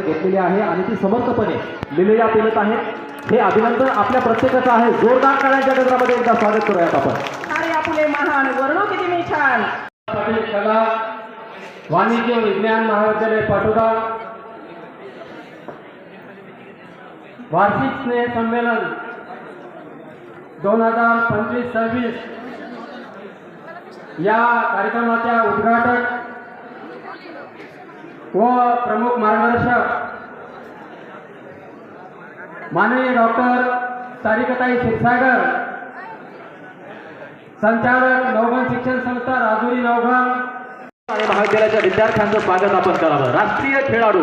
घेतलेली आहे आणि ती समर्थपणे लिलेल्या पेलत आहेत हे अभिनंदन आपल्या प्रत्येकाचं आहे. जोरदार काळ्यांच्या गजरामध्ये एकदा स्वागत करूयात आपण. अरे आपुले महान वर्णो किती मी छान. पाटील कला वाणिज्य विज्ञान महाविद्यालय पाटोदा वार्षिक स्नेह संमेलन दोन हजार पंचवीस सव्वीस या कार्यक्रमाच्या उद्घाटक व प्रमुख मार्गदर्शक. माननीय डॉक्टर सारिकताई क्षीरसागर. संचालक नवगण शिक्षण संस्था राजुरी नवगण आणि महाविद्यालयाच्या विद्यार्थ्यांचं स्वागत आपण करावं. राष्ट्रीय खेळाडू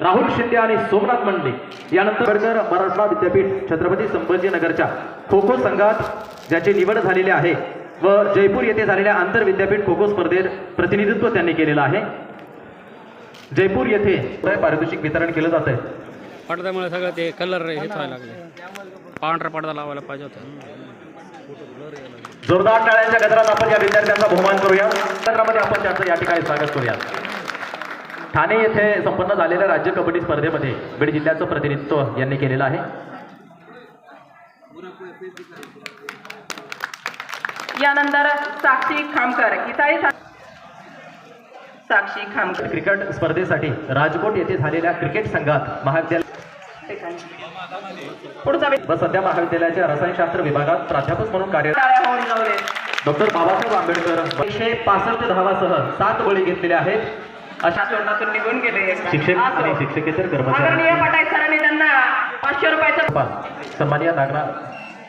राहुल शिंदे आणि सोमनाथ मंडे. यानंतर मराठवाडा विद्यापीठ छत्रपती संभाजीनगरच्या खो खो संघात ज्याची निवड झालेली आहे व जयपूर येथे झालेल्या आंतर विद्यापीठ खो खो स्पर्धेत प्रतिनिधित्व त्यांनी केलेलं आहे. जयपूर येथे पारितोषिक वितरण केलं जात आहे पडद्यामुळे सगळं ते कलर व्हायला लागले. पांढरा पडदा लावायला पाहिजे होता. जोरदार टाळ्यांच्या गजरात आपण या विद्यार्थ्यांचा बहुमान करूया. केंद्रामध्ये आपण त्यांचं या ठिकाणी स्वागत करूया. ठाणे येथे संपन्न झालेल्या राज्य कबड्डी स्पर्धेमध्ये बीड जिल्ह्याचं प्रतिनिधित्व यांनी केलेलं आहे. यानंतर साक्षी खामकर गीताई सा- साक्षी खामकर क्रिकेट स्पर्धेसाठी राजकोट येथे झालेल्या क्रिकेट संघात महाविद्यालय पुढचा वि- सध्या महाविद्यालयाच्या रसायनशास्त्र विभागात प्राध्यापक म्हणून दे डॉक्टर बाबासाहेब आंबेडकर एकशे पासष्ट धावासह सात बळी घेतलेले आहेत. अशा तोंडातून निघून गेले. शिक्षक. आणि शिक्षकेतर कर्मचारी पटाई सरांनी त्यांना पाचशे रुपयाचं सन्मान्य नागना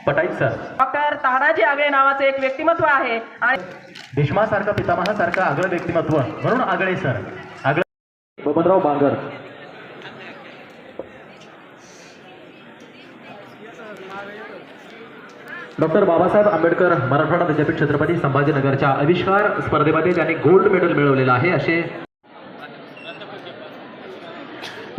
पटाईत सर. डॉक्टर तानाजी आगळे नावाचे एक व्यक्तिमत्व आहे. आणि भीष्मासारखं पितामहासारखं आगळं व्यक्तिमत्व. म्हणून आगळे सर. आगळे बबनराव बांगर. डॉक्टर बाबासाहेब आंबेडकर मराठवाडा विद्यापीठ छत्रपती संभाजीनगरच्या आविष्कार स्पर्धेमध्ये त्यांनी गोल्ड मेडल मिळवलेलं आहे. असे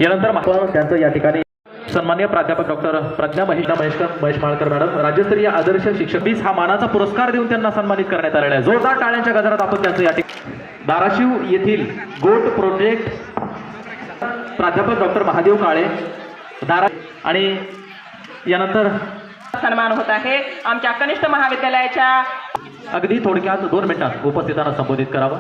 यानंतर त्यांचं या ठिकाणी सन्मान्य प्राध्यापक डॉक्टर प्रज्ञा महेश महेशकर महेश माळकर मॅडम राज्यस्तरीय आदर्श शिक्षक वीस हा मानाचा पुरस्कार देऊन त्यांना सन्मानित करण्यात आलेला आहे. जोरदार टाळ्यांच्या गजरात आपण त्यांचं या ठिकाणी धाराशिव येथील गोट प्रोजेक्ट प्राध्यापक डॉक्टर महादेव काळे दारा आणि यानंतर सन्मान होत आहे. आमच्या कनिष्ठ महाविद्यालयाच्या अगदी थोडक्यात दोन मिनिटात उपस्थितांना संबोधित करावं.